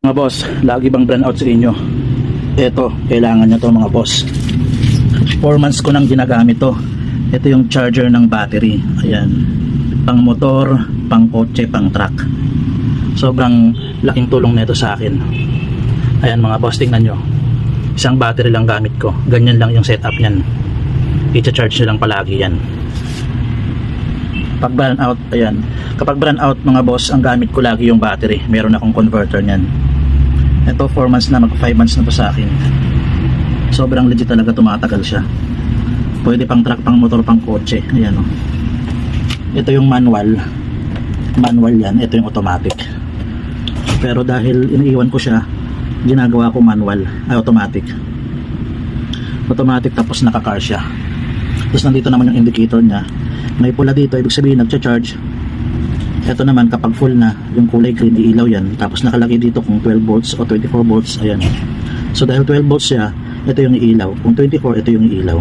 Mga boss, lagi bang brand out sa inyo? Ito, kailangan nyo to mga boss. 4 months ko nang ginagamit to. Ito yung charger ng battery. Ayan. Pang motor, pang kotse, pang truck. Sobrang laking tulong nito sa akin. Ayan mga boss, tingnan nyo. Isang battery lang gamit ko. Ganyan lang yung setup niyan. I-charge nyo lang palagi yan. Pag brand out, ayan. Kapag brand out mga boss, ang gamit ko lagi yung battery. Meron akong converter niyan. Ito 4 months na, mag 5 months na to sa akin. Sobrang legit talaga tumatagal siya. Pwede pang truck, pang motor, pang kotse. Ayan o. Ito yung manual. Manual yan. Ito yung automatic. Pero dahil iniiwan ko siya, ginagawa ko manual. Ay, automatic. Automatic tapos naka-car siya. Tapos nandito naman yung indicator niya. May pula dito, ibig sabihin nagcha-charge. Ito naman kapag full na, yung kulay green, iilaw yan. Tapos nakalagay dito kung 12 volts o 24 volts, ayan. So dahil 12 volts siya, ito yung ilaw. Kung 24, ito yung ilaw.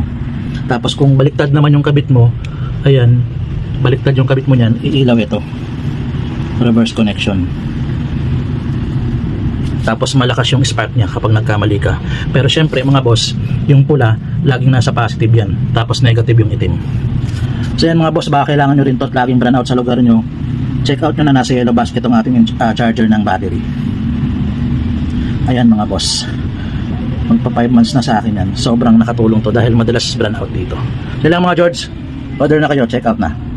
Tapos kung baliktad naman yung kabit mo, ayan, baliktad yung kabit mo niyan, iilaw ito. Reverse connection. Tapos malakas yung spark niya kapag nagkamali ka. Pero syempre mga boss, yung pula, laging nasa positive yan. Tapos negative yung itim. So yan mga boss, baka kailangan nyo rin to at laging brand out sa lugar nyo. Check out nyo na nasa yellow basket ang ating uh, charger ng battery. Ayan mga boss. Magpa 5 months na sa akin yan. Sobrang nakatulong to dahil madalas brand out dito. Sila mga George, order na kayo, check out na.